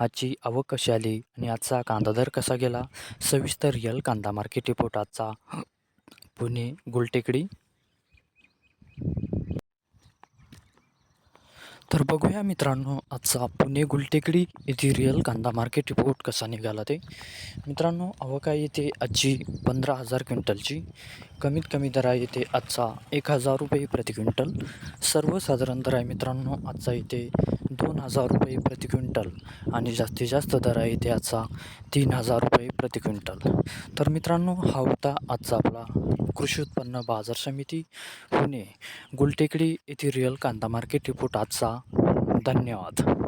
आजची आवक कशी आली आणि आजचा कांदा दर कसा गेला? सविस्तर रिअल कांदा मार्केट रिपोर्ट आजचा पुणे गुलटेकडी. तर बघूया मित्रांनो आजचा पुणे गुलटेकडी येथे रिअल कांदा मार्केट रिपोर्ट कसा निघाला ते. मित्रांनो आवक आहे येथे आजची पंधरा हजार क्विंटलची. कमीत कमी दरा येते आजचा एक हजार रुपये प्रति क्विंटल. सर्वसाधारण दर आहे मित्रांनो आजचा येते दोन हजार रुपये प्रति क्विंटल आणि जास्तीत जास्त दर आहे येते आजचा तीन हजार रुपये प्रति क्विंटल. तर मित्रांनो हा होता आजचा आपला कृषी उत्पन्न बाजार समिती पुणे. गुलटेकडी येथे रिअल कांदा मार्केट रिपोर्ट आजचा. धन्यवाद.